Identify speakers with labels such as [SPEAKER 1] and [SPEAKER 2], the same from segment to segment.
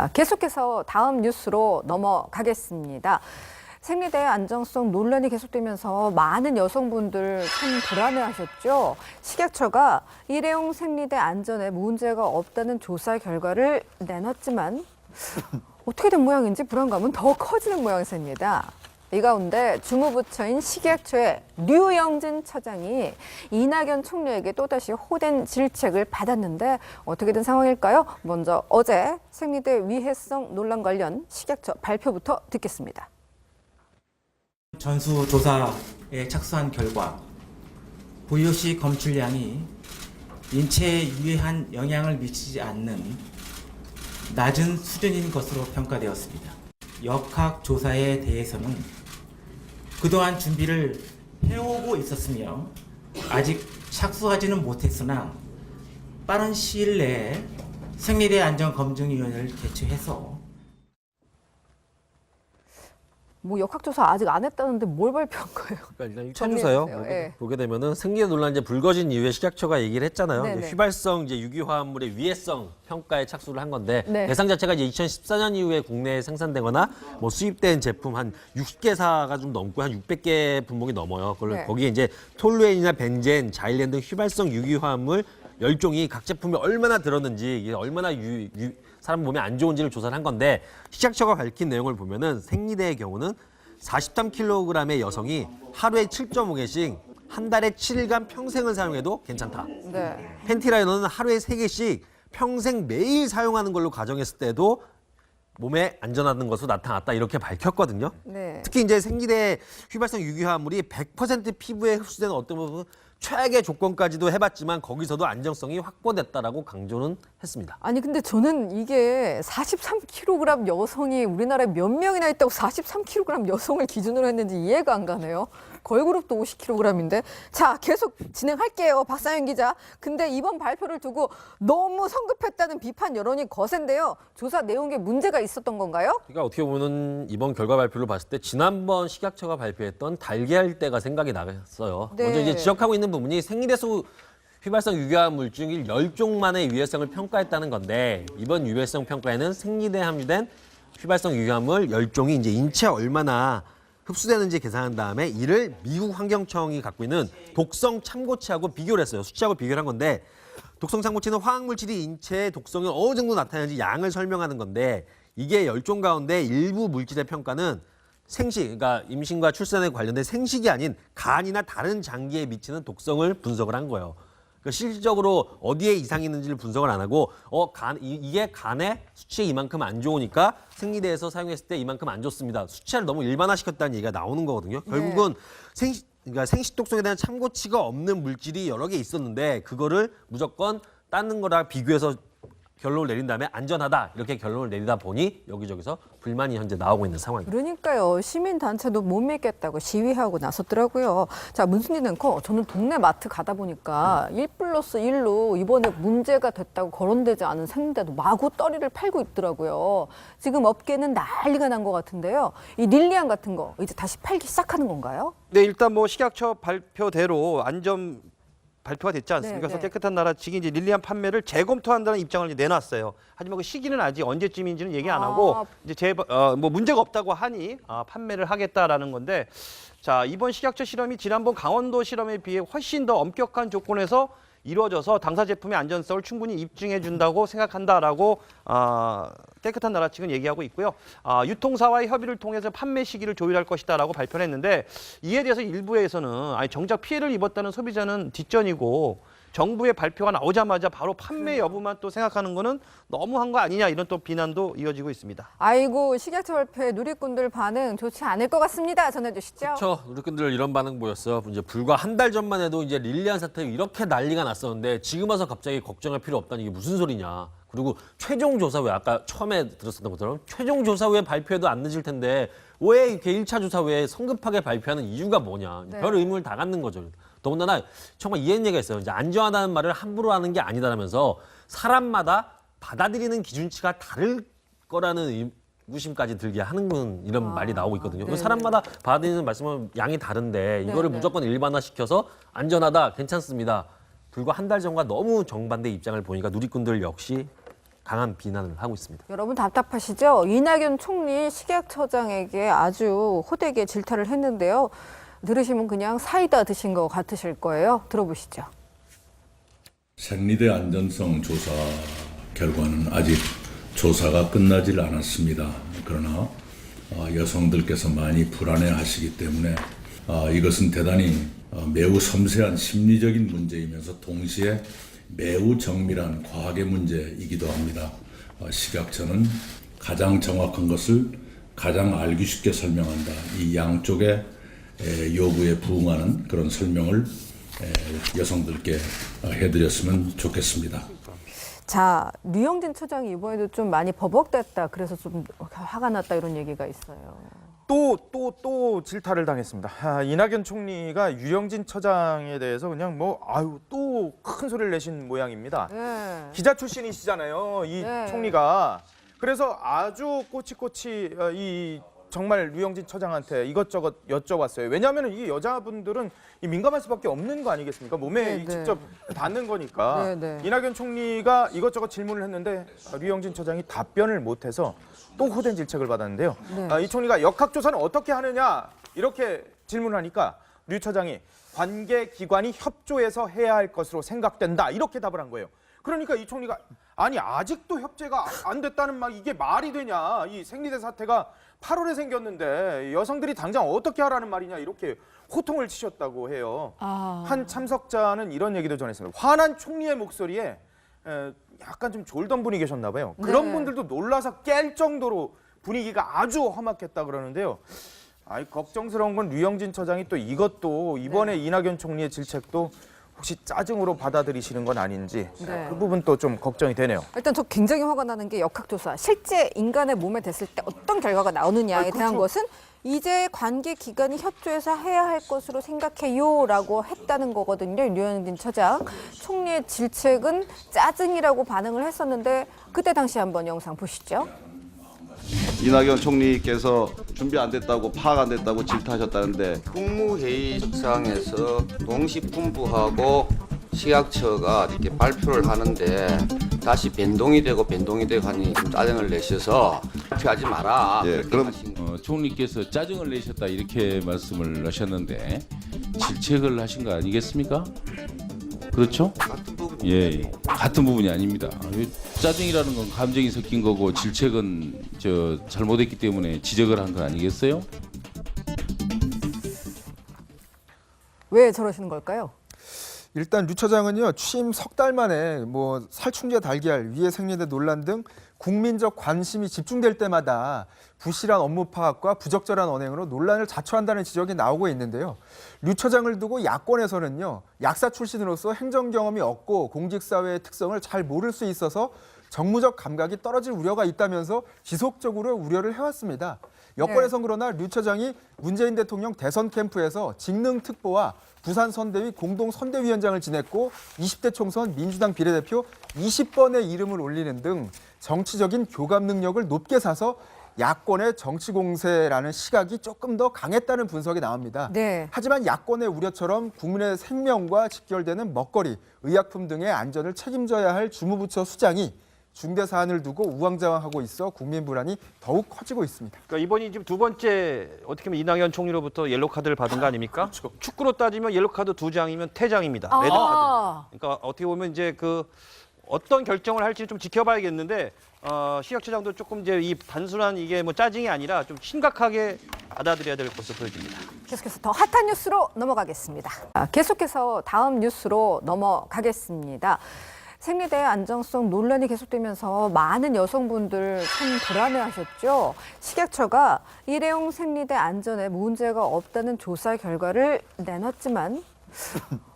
[SPEAKER 1] 아, 계속해서 다음 뉴스로 넘어가겠습니다. 생리대 안정성 논란이 계속되면서 많은 여성분들 참 불안해하셨죠. 식약처가 일회용 생리대 안전에 문제가 없다는 조사 결과를 내놨지만 어떻게 된 모양인지 불안감은 더 커지는 모양새입니다. 이 가운데 주무부처인 식약처의 류영진 처장이 이낙연 총리에게 또다시 호된 질책을 받았는데 어떻게 된 상황일까요? 먼저 어제 생리대 위해성 논란 관련 식약처 발표부터 듣겠습니다.
[SPEAKER 2] 전수조사에 착수한 결과 시 검출량이 인체에 유해한 영향을 미치지 않는 낮은 수준인 것으로 평가되었습니다. 역학 조사에 대해서는 그동안 준비를 해오고 있었으며 아직 착수하지는 못했으나 빠른 시일 내에 생리대 안전검증위원회를 개최해서
[SPEAKER 1] 뭐 역학조사 아직 안 했다는데 뭘 발표한 거예요?
[SPEAKER 3] 그러니까 일단 1차
[SPEAKER 1] 정리해
[SPEAKER 3] 조사요. 보게,
[SPEAKER 1] 예.
[SPEAKER 3] 보게 되면은 생리대 논란 이제 불거진 이후에 식약처가 얘기를 했잖아요. 이제. 휘발성 이제 유기화합물의 위해성 평가에 착수를 한 건데
[SPEAKER 1] 네.
[SPEAKER 3] 대상 자체가 이제 2014년 이후에 국내에 생산되거나 뭐 수입된 제품 한 60개사가 좀 넘고 한 600개 분목이 넘어요. 그걸
[SPEAKER 1] 네.
[SPEAKER 3] 거기에 이제 톨루엔이나 벤젠, 자일렌 등 휘발성 유기화합물 열종이 각 제품에 얼마나 들었는지 이게 얼마나 유, 유- 사람 몸에 안 좋은지를 조사를 한 건데 식약처가 밝힌 내용을 보면은 생리대의 경우는 43kg의 여성이 하루에 7.5개씩 한 달에 7일간 평생을 사용해도 괜찮다.
[SPEAKER 1] 네.
[SPEAKER 3] 팬티 라이너는 하루에 3개씩 평생 매일 사용하는 걸로 가정했을 때도 몸에 안전하다는 것으로 나타났다 이렇게 밝혔거든요.
[SPEAKER 1] 네.
[SPEAKER 3] 특히 이제 생리대 휘발성 유기화합물이 100% 피부에 흡수되는 어떤 부분 최악의 조건까지도 해봤지만 거기서도 안정성이 확보됐다라고 강조는 했습니다.
[SPEAKER 1] 아니 근데 저는 이게 43kg 여성이 우리나라에 몇 명이나 있다고 43kg 여성을 기준으로 했는지 이해가 안 가네요. 걸그룹도 50kg인데 자 계속 진행할게요 박상현 기자. 근데 이번 발표를 두고 너무 성급했다는 비판 여론이 거센데요. 조사 내용에 문제가 있었던 건가요?
[SPEAKER 3] 그러니까 어떻게 보면 이번 결과 발표를 봤을 때 지난번 식약처가 발표했던 달걀 때가 생각이 나갔어요.
[SPEAKER 1] 네.
[SPEAKER 3] 먼저 이제 지적하고 있는 부분이 생리대 수 휘발성 유기화 물질 10종만의 유해성을 평가했다는 건데 이번 유해성 평가에는 생리대에 함유된 휘발성 유기화물 10종이 이제 인체에 얼마나 흡수되는지 계산한 다음에 이를 미국 환경청이 갖고 있는 독성 참고치하고 비교를 했어요. 수치하고 비교를 한 건데 독성 참고치는 화학 물질이 인체의 독성이 어느 정도 나타나는지 양을 설명하는 건데 이게 열종 가운데 일부 물질의 평가는 생식, 그러니까 임신과 출산에 관련된 생식이 아닌 간이나 다른 장기에 미치는 독성을 분석을 한 거예요. 그러니까 실질적으로 어디에 이상이 있는지를 분석을 안 하고 어, 간, 이, 이게 간에 수치에 이만큼 안 좋으니까 생리대에서 사용했을 때 이만큼 안 좋습니다. 수치를 너무 일반화시켰다는 얘기가 나오는 거거든요. 결국은 생식, 그러니까 생식 독성에 대한 참고치가 없는 물질이 여러 개 있었는데 그거를 무조건 딴 거랑 비교해서 결론을 내린 다음에 안전하다 이렇게 결론을 내리다 보니 여기저기서 불만이 현재 나오고 있는 상황입니다.
[SPEAKER 1] 그러니까요. 시민단체도 못 믿겠다고 시위하고 나섰더라고요. 자, 문승진 앵커, 저는 동네 마트 가다 보니까 1 플러스 1로 이번에 문제가 됐다고 거론되지 않은 생리대도 마구 떨이를 팔고 있더라고요. 지금 업계는 난리가 난 것 같은데요. 이 릴리안 같은 거 이제 다시 팔기 시작하는 건가요?
[SPEAKER 4] 네, 일단 뭐 식약처 발표대로 안전 발표가 됐지
[SPEAKER 1] 네,
[SPEAKER 4] 않습니까? 그래서
[SPEAKER 1] 네.
[SPEAKER 4] 깨끗한 나라 측이 이제 릴리안 판매를 재검토한다는 입장을 이제 내놨어요. 하지만 그 시기는 아직 언제쯤인지는 얘기 안 하고
[SPEAKER 1] 아.
[SPEAKER 4] 이제 제뭐 문제가 없다고 하니 아, 판매를 하겠다라는 건데 자 이번 식약처 실험이 지난번 강원도 실험에 비해 훨씬 더 엄격한 조건에서 이루어져서 당사 제품의 안전성을 충분히 입증해 준다고 생각한다라고 아, 깨끗한 나라 측은 얘기하고 있고요. 아, 유통사와의 협의를 통해서 판매 시기를 조율할 것이다라고 발표를 했는데 이에 대해서 일부에서는 아니 정작 피해를 입었다는 소비자는 뒷전이고 정부의 발표가 나오자마자 바로 판매 여부만 또 생각하는 거는 너무한 거 아니냐 이런 또 비난도 이어지고 있습니다.
[SPEAKER 1] 아이고, 식약처 발표에 누리꾼들 반응 좋지 않을 것 같습니다. 전해주시죠.
[SPEAKER 3] 그렇죠. 우리꾼들 이런 반응 보였어요. 이제 불과 한 달 전만 해도 이제 릴리안 사태 이렇게 난리가 났었는데 지금 와서 갑자기 걱정할 필요 없다는 이게 무슨 소리냐. 그리고 최종 조사 후에 아까 처음에 들었었던 것처럼 최종 조사 후에 발표해도 안 늦을 텐데 왜 이렇게 1차 조사 후에 성급하게 발표하는 이유가 뭐냐.
[SPEAKER 1] 네.
[SPEAKER 3] 별 의문을 다 갖는 거죠. 더군다나 정말 이해는 얘기가 있어요. 이제 안전하다는 말을 함부로 하는 게 아니다라면서 사람마다 받아들이는 기준치가 다를 거라는 의구심까지 들게 하는 건 이런
[SPEAKER 1] 아,
[SPEAKER 3] 말이 나오고 있거든요.
[SPEAKER 1] 네네.
[SPEAKER 3] 사람마다 받아들이는 말씀은 양이 다른데 이거를
[SPEAKER 1] 네네.
[SPEAKER 3] 무조건 일반화시켜서 안전하다, 괜찮습니다. 불과 한 달 전과 너무 정반대 입장을 보니까 누리꾼들 역시 강한 비난을 하고 있습니다.
[SPEAKER 1] 여러분 답답하시죠? 이낙연 총리 식약처장에게 아주 호되게 질타를 했는데요. 들으시면 그냥 사이다 드신 것 같으실 거예요. 들어보시죠.
[SPEAKER 5] 생리대 안전성 조사 결과는 아직 조사가 끝나질 않았습니다. 그러나 어, 여성들께서 많이 불안해하시기 때문에 어, 이것은 대단히 어, 매우 섬세한 심리적인 문제이면서 동시에 매우 정밀한 과학의 문제이기도 합니다. 어, 식약처는 가장 정확한 것을 가장 알기 쉽게 설명한다. 이 양쪽의 에, 요구에 부응하는 그런 설명을 에, 여성들께 어, 해드렸으면 좋겠습니다.
[SPEAKER 1] 자, 류영진 처장이 이번에도 좀 많이 버벅댔다. 그래서 좀 화가 났다 이런 얘기가 있어요.
[SPEAKER 6] 또 또 또 질타를 당했습니다. 아, 이낙연 총리가 유영진 처장에 대해서 그냥 뭐 아유 또 큰 소리를 내신 모양입니다.
[SPEAKER 1] 네.
[SPEAKER 6] 기자 출신이시잖아요, 이
[SPEAKER 1] 네.
[SPEAKER 6] 총리가. 그래서 아주 꼬치꼬치 어, 이 정말 류영진 처장한테 이것저것 여쭤봤어요. 왜냐하면 이 여자분들은 이 민감할 수밖에 없는 거 아니겠습니까? 몸에
[SPEAKER 1] 네,
[SPEAKER 6] 이
[SPEAKER 1] 네.
[SPEAKER 6] 직접 닿는 거니까.
[SPEAKER 1] 네, 네.
[SPEAKER 6] 이낙연 총리가 이것저것 질문을 했는데 어, 류영진 처장이 답변을 못해서 또 호된 질책을 받았는데요.
[SPEAKER 1] 네.
[SPEAKER 6] 아, 이 총리가 역학조사는 어떻게 하느냐 이렇게 질문하니까 류 처장이 관계 기관이 협조해서 해야 할 것으로 생각된다 이렇게 답을 한 거예요. 그러니까 이 총리가 아니 아직도 협조가 안 됐다는 말 이게 말이 되냐 이 생리대 사태가 8월에 생겼는데 여성들이 당장 어떻게 하라는 말이냐 이렇게 호통을 치셨다고 해요.
[SPEAKER 1] 아.
[SPEAKER 6] 한 참석자는 이런 얘기도 전했습니다. 화난 총리의 목소리에 에, 약간 좀 졸던 분이 계셨나 봐요. 그런
[SPEAKER 1] 네.
[SPEAKER 6] 분들도 놀라서 깰 정도로 분위기가 아주 험악했다 그러는데요. 아이 걱정스러운 건 류영진 처장이 또 이것도 이번에
[SPEAKER 1] 네.
[SPEAKER 6] 이낙연 총리의 질책도 혹시 짜증으로 받아들이시는 건 아닌지
[SPEAKER 1] 네.
[SPEAKER 6] 그 부분도 좀 걱정이 되네요.
[SPEAKER 1] 일단 저 굉장히 화가 나는 게 역학조사. 실제 인간의 몸에 됐을 때 어떤 결과가 나오느냐에
[SPEAKER 6] 아니,
[SPEAKER 1] 대한
[SPEAKER 6] 그렇죠.
[SPEAKER 1] 것은 이제 관계 기관이 협조해서 해야 할 것으로 생각해요라고 했다는 거거든요. 류현진 처장 총리의 질책은 짜증이라고 반응을 했었는데 그때 당시 한번 영상 보시죠.
[SPEAKER 7] 이낙연 총리께서 준비 안 됐다고 파악 안 됐다고 질타하셨다는데
[SPEAKER 8] 국무회의장에서 동시분부하고 식약처가 이렇게 발표를 하는데 다시 변동이 되고 변동이 되고 하니 좀 짜증을 내셔서 발표하지 마라.
[SPEAKER 7] 예,
[SPEAKER 8] 그렇게
[SPEAKER 7] 그럼-
[SPEAKER 8] 하신
[SPEAKER 9] 어, 총리께서 짜증을 내셨다 이렇게 말씀을 하셨는데 질책을 하신 거 아니겠습니까? 그렇죠?
[SPEAKER 8] 같은
[SPEAKER 9] 예, 예. 같은 부분이 아닙니다. 이 짜증이라는 건 감정이 섞인 거고 질책은 저 잘못했기 때문에 지적을 한 거 아니겠어요?
[SPEAKER 1] 왜 저러시는 걸까요?
[SPEAKER 10] 일단 류 처장은요 취임 석 달 만에 뭐 살충제 달걀 위해 생리대 논란 등 국민적 관심이 집중될 때마다 부실한 업무 파악과 부적절한 언행으로 논란을 자초한다는 지적이 나오고 있는데요. 류 처장을 두고 야권에서는요 약사 출신으로서 행정 경험이 없고 공직사회의 특성을 잘 모를 수 있어서 정무적 감각이 떨어질 우려가 있다면서 지속적으로 우려를 해왔습니다. 여권에선 그러나 류 처장이 문재인 대통령 대선 캠프에서 직능 특보와 부산 선대위 공동 선대위원장을 지냈고 20대 총선 민주당 비례대표 20번의 이름을 올리는 등 정치적인 교감 능력을 높게 사서 야권의 정치 공세라는 시각이 조금 더 강했다는 분석이 나옵니다.
[SPEAKER 1] 네.
[SPEAKER 10] 하지만 야권의 우려처럼 국민의 생명과 직결되는 먹거리, 의약품 등의 안전을 책임져야 할 주무부처 수장이 중대 사안을 두고 우왕좌왕하고 있어 국민 불안이 더욱 커지고 있습니다.
[SPEAKER 4] 그러니까 이번이 지금 두 번째 어떻게 보면 이낙연 총리로부터 옐로 카드를 받은 거 아닙니까? 축구로 따지면 옐로 카드 두 장이면 퇴장입니다. 레드 카드.
[SPEAKER 1] 아,
[SPEAKER 4] 그러니까 어떻게 보면 이제 그 어떤 결정을 할지 좀 지켜봐야겠는데 어, 시각처장도 조금 이제 이 단순한 이게 뭐 짜증이 아니라 좀 심각하게 받아들여야 될 것으로 보여집니다.
[SPEAKER 1] 계속해서 더 핫한 뉴스로 넘어가겠습니다. 아, 계속해서 다음 뉴스로 넘어가겠습니다. 생리대 안정성 논란이 계속되면서 많은 여성분들 참 불안해하셨죠. 식약처가 일회용 생리대 안전에 문제가 없다는 조사 결과를 내놨지만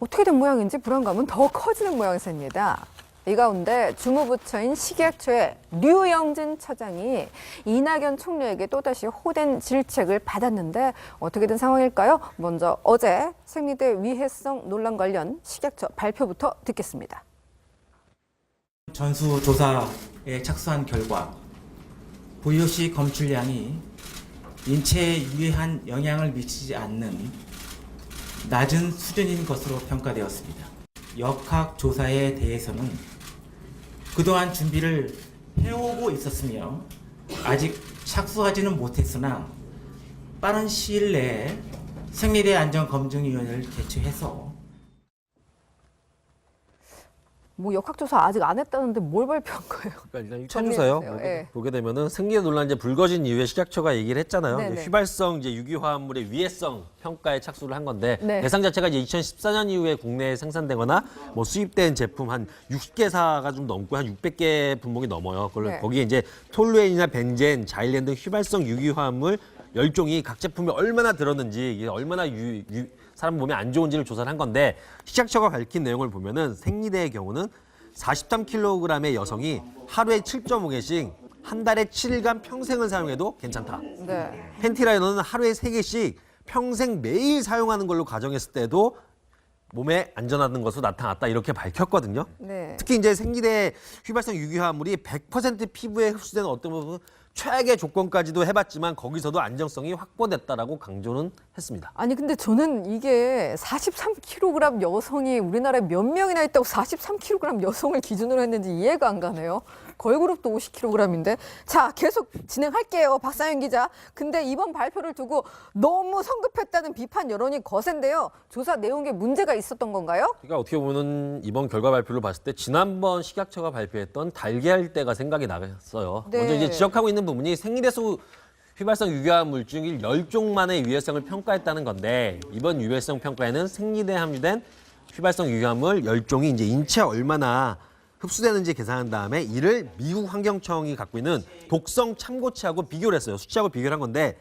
[SPEAKER 1] 어떻게 된 모양인지 불안감은 더 커지는 모양새입니다. 이 가운데 주무부처인 식약처의 류영진 처장이 이낙연 총리에게 또다시 호된 질책을 받았는데 어떻게 된 상황일까요? 먼저 어제 생리대 위해성 논란 관련 식약처 발표부터 듣겠습니다.
[SPEAKER 2] 전수조사에 착수한 결과 보요시 검출량이 인체에 유해한 영향을 미치지 않는 낮은 수준인 것으로 평가되었습니다. 역학 조사에 대해서는 그동안 준비를 해오고 있었으며 아직 착수하지는 못했으나 빠른 시일 내에 생리대 안전검증위원회를 개최해서
[SPEAKER 1] 뭐 역학조사 아직 안 했다는데 뭘 발표한 거예요?
[SPEAKER 3] 그러니까 일단 1차
[SPEAKER 1] 정리해주세요.
[SPEAKER 3] 조사요. 보게,
[SPEAKER 1] 예.
[SPEAKER 3] 보게 되면은 생리대 논란 이제 불거진 이후에 식약처가 얘기를 했잖아요.
[SPEAKER 1] 네네.
[SPEAKER 3] 이제 휘발성 이제 유기화합물의 위해성 평가에 착수를 한 건데
[SPEAKER 1] 네.
[SPEAKER 3] 대상 자체가 이제 2014년 이후에 국내에 생산되거나 뭐 수입된 제품 한 60개사가 좀 넘고 한 600개 분목이 넘어요. 그걸
[SPEAKER 1] 네.
[SPEAKER 3] 거기에 이제 톨루엔이나 벤젠, 자일렌 등 휘발성 유기화합물 열종이 각 제품에 얼마나 들었는지 이게 얼마나 유, 유- 사람 몸에 안 좋은지를 조사를 한 건데 식약처가 밝힌 내용을 보면은 생리대의 경우는 43kg의 여성이 하루에 7.5개씩 한 달에 7일간 평생을 사용해도 괜찮다.
[SPEAKER 1] 네.
[SPEAKER 3] 팬티라이너는 하루에 3개씩 평생 매일 사용하는 걸로 가정했을 때도 몸에 안전하다는 것으로 나타났다 이렇게 밝혔거든요.
[SPEAKER 1] 네.
[SPEAKER 3] 특히 이제 생리대 휘발성 유기화합물이 100% 피부에 흡수되는 어떤 부분 최악의 조건까지도 해봤지만 거기서도 안정성이 확보됐다라고 강조는 했습니다.
[SPEAKER 1] 아니 근데 저는 이게 43kg 여성이 우리나라에 몇 명이나 있다고 43kg 여성을 기준으로 했는지 이해가 안 가네요. 걸그룹도 50kg인데 자 계속 진행할게요 박사연 기자. 근데 이번 발표를 두고 너무 성급했다는 비판 여론이 거센데요. 조사 내용에 문제가 있었던 건가요?
[SPEAKER 3] 그러니까 어떻게 보면은 이번 결과 발표를 봤을 때 지난번 식약처가 발표했던 달걀 때가 생각이 나갔어요.
[SPEAKER 1] 네.
[SPEAKER 3] 먼저 이제 지적하고 있는 부분이 생리대수 휘발성 유기화 물질 10종만의 유해성을 평가했다는 건데 이번 유해성 평가에는 생리대에 함유된 휘발성 유기화물 10종이 이제 인체에 얼마나 흡수되는지 계산한 다음에 이를 미국 환경청이 갖고 있는 독성 참고치하고 비교를 했어요. 수치하고 비교를 한 건데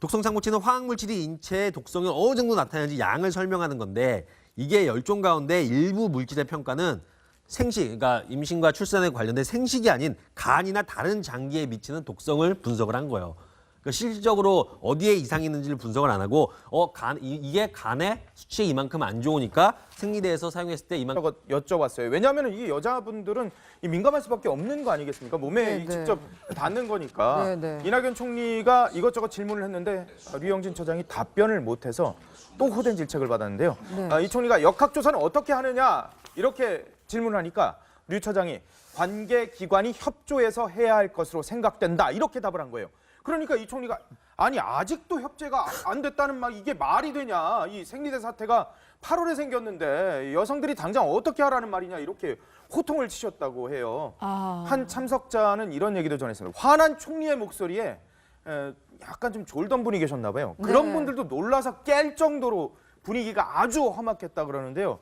[SPEAKER 3] 독성 참고치는 화학 물질이 인체의 독성이 어느 정도 나타나는지 양을 설명하는 건데 이게 열종 가운데 일부 물질의 평가는 생식, 그러니까 임신과 출산에 관련된 생식이 아닌 간이나 다른 장기에 미치는 독성을 분석을 한 거예요. 그러니까 실질적으로 어디에 이상이 있는지를 분석을 안 하고 어, 간, 이, 이게 간에 수치에 이만큼 안 좋으니까 생리대에서 사용했을 때 이만큼
[SPEAKER 6] 여쭤봤어요. 왜냐하면 이 여자분들은 이 민감할 수밖에 없는 거 아니겠습니까? 몸에
[SPEAKER 1] 네,
[SPEAKER 6] 이
[SPEAKER 1] 네.
[SPEAKER 6] 직접 닿는 거니까.
[SPEAKER 1] 네, 네.
[SPEAKER 6] 이낙연 총리가 이것저것 질문을 했는데 류영진 처장이 답변을 못해서 또 호된 질책을 받았는데요.
[SPEAKER 1] 네.
[SPEAKER 6] 아, 이 총리가 역학조사는 어떻게 하느냐 이렇게 질문하니까 류 처장이 관계 기관이 협조해서 해야 할 것으로 생각된다 이렇게 답을 한 거예요. 그러니까 이 총리가 아니 아직도 협재가 안 됐다는 말 이게 말이 되냐 이 생리대 사태가 8월에 생겼는데 여성들이 당장 어떻게 하라는 말이냐 이렇게 호통을 치셨다고 해요.
[SPEAKER 1] 아.
[SPEAKER 6] 한 참석자는 이런 얘기도 전했습니다. 화난 총리의 목소리에 에, 약간 좀 졸던 분이 계셨나 봐요. 그런
[SPEAKER 1] 네.
[SPEAKER 6] 분들도 놀라서 깰 정도로 분위기가 아주 험악했다 그러는데요.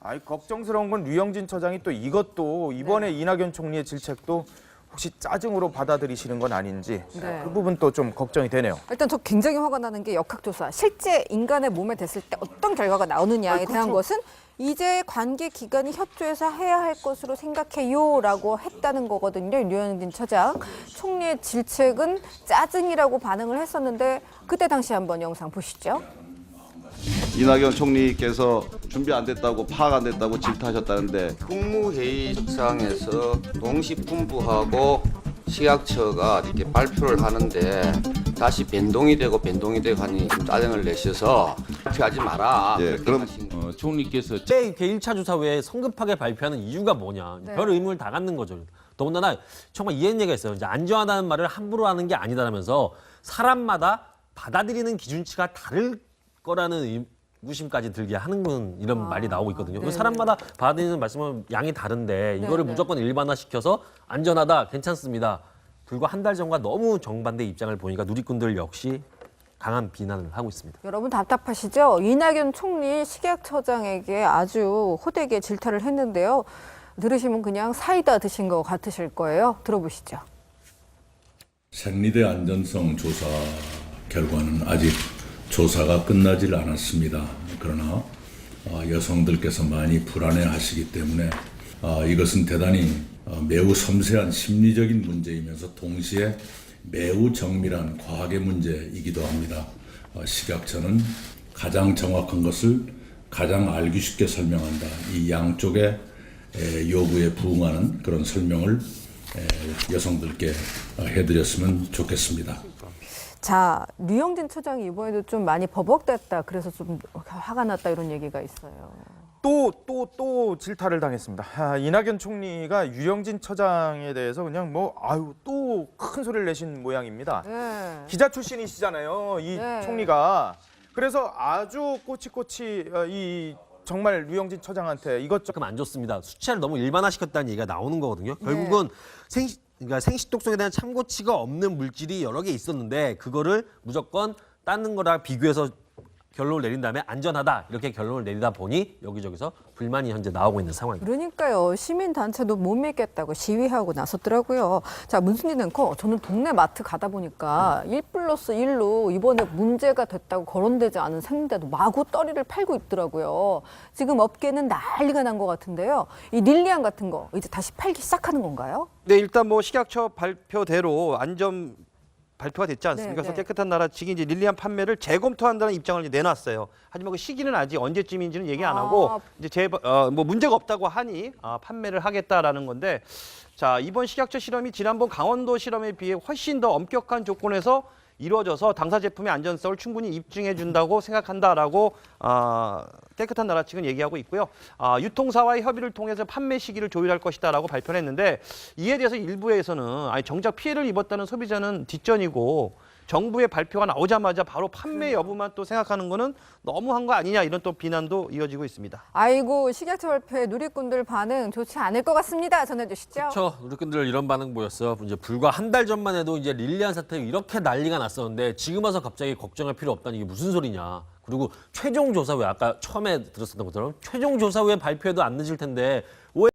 [SPEAKER 6] 아이 걱정스러운 건 류영진 처장이 또 이것도 이번에
[SPEAKER 1] 네.
[SPEAKER 6] 이낙연 총리의 질책도 혹시 짜증으로 받아들이시는 건 아닌지
[SPEAKER 1] 네.
[SPEAKER 6] 그 부분 또 좀 걱정이 되네요.
[SPEAKER 1] 일단 저 굉장히 화가 나는 게 역학조사. 실제 인간의 몸에 됐을 때 어떤 결과가 나오느냐에
[SPEAKER 6] 아니,
[SPEAKER 1] 대한
[SPEAKER 6] 그렇죠.
[SPEAKER 1] 것은 이제 관계 기관이 협조해서 해야 할 것으로 생각해요라고 했다는 거거든요. 류현진 처장. 총리의 질책은 짜증이라고 반응을 했었는데 그때 당시 한번 영상 보시죠.
[SPEAKER 7] 이낙연 총리께서 준비 안 됐다고 파악 안 됐다고 질타하셨다는데
[SPEAKER 8] 국무회의장에서 동시분부하고 식약처가 이렇게 발표를 하는데 다시 변동이 되고 변동이 되고 하니 좀 짜증을 내셔서 발표하지 마라.
[SPEAKER 7] 예,
[SPEAKER 8] 그렇게
[SPEAKER 7] 그럼-
[SPEAKER 8] 하신
[SPEAKER 9] 어, 총리께서
[SPEAKER 3] 이렇게 1차 조사 후에 성급하게 발표하는 이유가 뭐냐.
[SPEAKER 1] 네.
[SPEAKER 3] 별 의문을 다 갖는 거죠. 더군다나 정말 이해는 얘기가 있어요. 이제 안전하다는 말을 함부로 하는 게 아니다라면서 사람마다 받아들이는 기준치가 다를 거라는 의구심까지 들게 하는 건 이런
[SPEAKER 1] 아,
[SPEAKER 3] 말이 나오고 있거든요.
[SPEAKER 1] 네네.
[SPEAKER 3] 사람마다 받아들이는 말씀은 양이 다른데 이거를
[SPEAKER 1] 네네.
[SPEAKER 3] 무조건 일반화시켜서 안전하다, 괜찮습니다. 불과 한 달 전과 너무 정반대 입장을 보니까 누리꾼들 역시 강한 비난을 하고 있습니다.
[SPEAKER 1] 여러분 답답하시죠? 이낙연 총리 식약처장에게 아주 호되게 질타를 했는데요. 들으시면 그냥 사이다 드신 것 같으실 거예요. 들어보시죠.
[SPEAKER 5] 생리대 안전성 조사 결과는 아직 조사가 끝나질 않았습니다. 그러나 어, 여성들께서 많이 불안해 하시기 때문에 어, 이것은 대단히 어, 매우 섬세한 심리적인 문제이면서 동시에 매우 정밀한 과학의 문제이기도 합니다. 어, 식약처는 가장 정확한 것을 가장 알기 쉽게 설명한다. 이 양쪽의 에, 요구에 부응하는 그런 설명을 에, 여성들께 어, 해드렸으면 좋겠습니다.
[SPEAKER 1] 자, 류영진 처장이 이번에도 좀 많이 버벅댔다. 그래서 좀 화가 났다 이런 얘기가 있어요.
[SPEAKER 6] 또 또 또 질타를 당했습니다. 아, 이낙연 총리가 유영진 처장에 대해서 그냥 뭐 아유 또 큰 소리를 내신 모양입니다.
[SPEAKER 1] 네.
[SPEAKER 6] 기자 출신이시잖아요, 이
[SPEAKER 1] 네.
[SPEAKER 6] 총리가. 그래서 아주 꼬치꼬치 어, 이 정말 유영진 처장한테 이것저것
[SPEAKER 3] 조금 안 좋습니다. 수치를 너무 일반화시켰다는 얘기가 나오는 거거든요. 결국은 생 그러니까 생식 독성에 대한 참고치가 없는 물질이 여러 개 있었는데 그거를 무조건 다른 거랑 비교해서 결론을 내린 다음에 안전하다 이렇게 결론을 내리다 보니 여기저기서 불만이 현재 나오고 있는 상황입니다.
[SPEAKER 1] 그러니까요. 시민 단체도 못 믿겠다고 시위하고 나섰더라고요. 자, 문순진 앵커, 저는 동네 마트 가다 보니까 1 플러스 1로 이번에 문제가 됐다고 거론되지 않은 생리대도 마구 떨이를 팔고 있더라고요. 지금 업계는 난리가 난 것 같은데요. 이 릴리안 같은 거 이제 다시 팔기 시작하는 건가요?
[SPEAKER 4] 네, 일단 뭐 식약처 발표대로 안전 발표가 됐지 않습니까?
[SPEAKER 1] 네,
[SPEAKER 4] 그래서
[SPEAKER 1] 네.
[SPEAKER 4] 깨끗한 나라 측이 이제 릴리안 판매를 재검토한다는 입장을 이제 내놨어요. 하지만 그 시기는 아직 언제쯤인지는 얘기 안 하고
[SPEAKER 1] 아.
[SPEAKER 4] 이제 제뭐 어, 뭐 문제가 없다고 하니 아, 판매를 하겠다라는 건데 자 이번 식약처 실험이 지난번 강원도 실험에 비해 훨씬 더 엄격한 조건에서 이루어져서 당사 제품의 안전성을 충분히 입증해 준다고 생각한다라고 아, 깨끗한 나라 측은 얘기하고 있고요. 아, 유통사와의 협의를 통해서 판매 시기를 조율할 것이다라고 발표를 했는데 이에 대해서 일부에서는 아니 정작 피해를 입었다는 소비자는 뒷전이고 정부의 발표가 나오자마자 바로 판매 여부만 또 생각하는 거는 너무한 거 아니냐 이런 또 비난도 이어지고 있습니다.
[SPEAKER 1] 아이고, 식약처 발표에 누리꾼들 반응 좋지 않을 것 같습니다. 전해주시죠.
[SPEAKER 3] 그렇죠. 우리꾼들 이런 반응 보였어요. 이제 불과 한 달 전만 해도 이제 릴리안 사태 이렇게 난리가 났었는데 지금 와서 갑자기 걱정할 필요 없다는 이게 무슨 소리냐. 그리고 최종 조사 후에 아까 처음에 들었었던 것처럼 최종 조사 후에 발표해도 안 늦을 텐데 왜